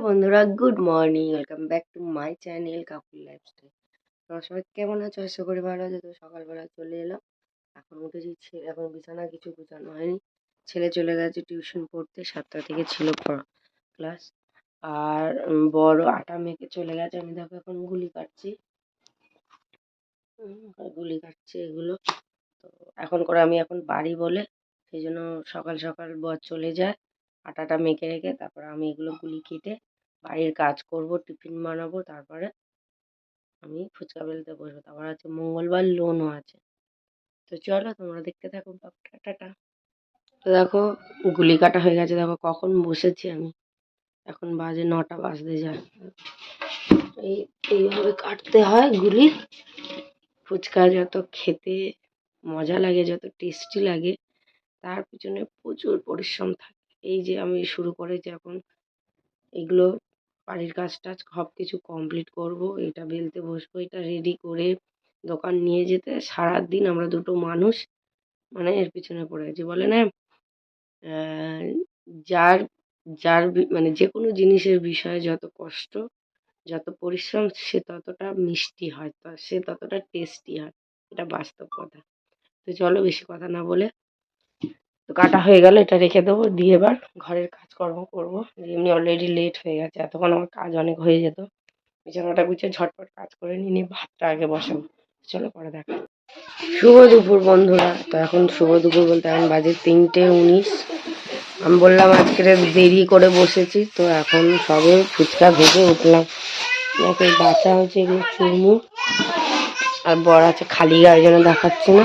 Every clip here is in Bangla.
বন্ধুরা, good morning. Welcome back to my channel Kapoor lifestyle. তোমরা সবাই কেমন আছো? আশা করি ভালো আছো। তো সকালবেলা চলে এলাম। এখন উঠেছি ছে- এখন বিছানা কিছু গুছানো হয়নি। ছেলে চলে গেছে টিউশন পড়তে। সাতটা থেকে ছিল ক্লাস। আর বড় আটা মেখে চলে গেছে। আমি দেখো এখন গুলি কাটছি। গুলি কাটছি এগুলো। তো এখন করে আমি এখন বাড়ি বলে, সেই জন্য সকাল সকাল বর চলে যায়। আটাটা মেখে রেখে তারপরে আমি এগুলো গুলি কেটে বাড়ির কাজ করব, টিফিন বানাবো, তারপরে আমি ফুচকা বেলতে বসবো। তারপর আছে মঙ্গলবার লোনও আছে। তো চলো তোমরা দেখতে থাকো টাটা তো দেখো, গুলি কাটা হয়ে গেছে। দেখো কখন বসেছি আমি। এখন বাজে নটা বাজতে যায়। এই, এইভাবে কাটতে হয় গুলি। ফুচকা যত খেতে মজা লাগে, যত টেস্টি লাগে, তার পিছনে প্রচুর পরিশ্রম থাকে। এই যে আমি শুরু করেছি এখন এগুলো বাড়ির কাজ টাজ সব কিছু কমপ্লিট করব, এটা বেলতে বসবো, এটা রেডি করে দোকান নিয়ে যেতে সারাদিন আমরা দুটো মানুষ মানে এর পিছনে পড়ে আছি। বলে না যার যার মানে যে কোনো জিনিসের বিষয়ে যত কষ্ট, যত পরিশ্রম, সে ততটা মিষ্টি হয় সে ততটা টেস্টি হয়। এটা বাস্তব কথা। তো চলো বেশি কথা না বলে তো কাটা হয়ে গেল, এটা রেখে দেবো। দিয়ে এবার ঘরের কাজকর্ম করব। এমনি অলরেডি লেট হয়ে গেছে, এতক্ষণ আমার কাজ অনেক হয়ে যেত। বিছানাটা গুছিয়ে ঝটপট কাজ করে নিয়ে ভাতটা আগে বসাবো। চলো পরে দেখা শুভ দুপুর বন্ধুরা। তো এখন শুভ দুপুর বলতে এখন বাজে তিনটে উনিশ। আমি বললাম আজকে দেরি করে বসেছি, তো এখন সবে ফুচকা ভেজে উঠলাম। বাচ্চা হচ্ছে এগুলো চুরমুর। আর বড় আছে খালি গায়ে জন্য দেখাচ্ছে না।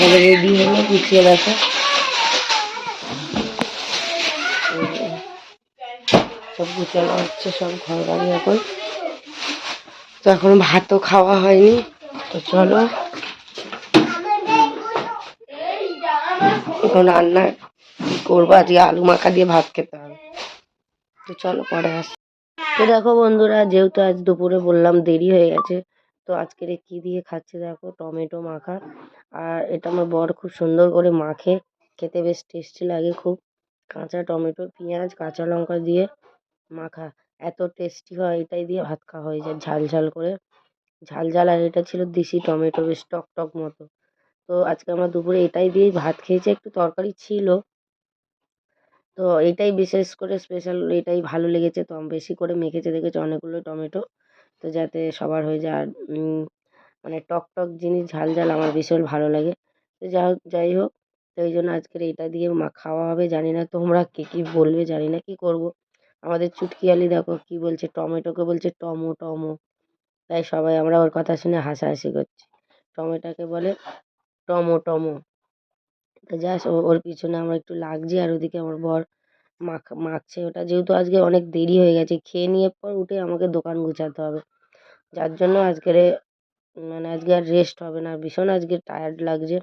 তাহলে রেডি হলো, গুছিয়ে দেখো সব গুছানো হচ্ছে, সব ঘর বাড়ি এখন। তো এখন ভাতও খাওয়া হয়নি। তো চলো। এখন রান্না করব? আজকে আলু মাখা দিয়ে ভাত খেতে হবে। তো চলো পরে আস। তো দেখো বন্ধুরা, যেহেতু আজ দুপুরে বললাম দেরি হয়ে গেছে তো আজকের কি দিয়ে খাচ্ছে দেখো? টমেটো মাখা। আর এটা আমার বর খুব সুন্দর করে মাখে। খেতে বেশ টেস্টি লাগে খুব। কাঁচা টমেটো, পেঁয়াজ, কাঁচা লঙ্কা দিয়ে মাখা। এত টেস্টি হয়, এটাই দিয়ে ভাত খাওয়া হয়ে যায় ঝাল ঝাল করে। ঝাল ঝাল আর এটা ছিল দেশি টমেটো, বেশ টক টক মতো। তো আজকে আমরা দুপুরে এটাই দিয়েই ভাত খেয়েছি, একটু তরকারি ছিল। তো এটাই বিশেষ করে স্পেশাল এটাই ভালো লেগেছে। তো বেশি করে মেখেছে, দেখেছি? অনেকগুলো টমেটো। তো যাতে সবার হয়ে যায়। আর মানে টক টক জিনিস ঝাল ঝাল আমার ভীষণ ভালো লাগে। তো যা হোক, যাই হোক, তো এই জন্য আজকের এইটা দিয়ে মা খাওয়া হবে। জানি না তোমরা কে কী বলবে, জানি না কি করব। আমাদের চুটকিয়ালি দেখো কি বলছে, টমেটোকে বলছে টমো টমো। তাই সবাই আমরা ওর কথা শুনে হাসাহাসি করছি। টমেটোকে বলে টমো টমো। তো জাস্ট ওর পিছনে আমরা একটু লাগছি আর ওদিকে আমার বর মাখ, মাখছে ওটা। যেহেতু আজকে অনেক দেরি হয়ে গেছে, খেয়ে নিয়ে পর উঠে আমাকে দোকান গোছাতে হবে। যার জন্য আজকের মানে আজকে আর রেস্ট হবে না। ভীষণ আজকে টায়ার্ড লাগছে।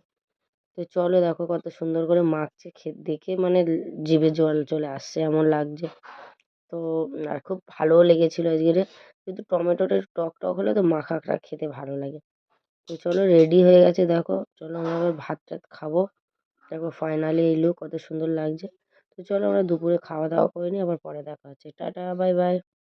তো চলো দেখো কত সুন্দর করে মাখছে, খে, দেখে মানে জিভে জল চলে আসছে এমন লাগছে। তো আর খুব ভালোও লেগেছিলো আজকের কিন্তু টমেটোটা টক টক হলে তো মাখাটা খেতে ভালো লাগে। তো চলো রেডি হয়ে গেছে দেখো। চলো আমরা এবার ভাত টাত খাব। দেখো ফাইনালি এই লুক কত সুন্দর লাগছে। তো চলো আমরা দুপুরে খাওয়া দাওয়া করে নিই, আবার পরে দেখা হচ্ছে। Tata bye bye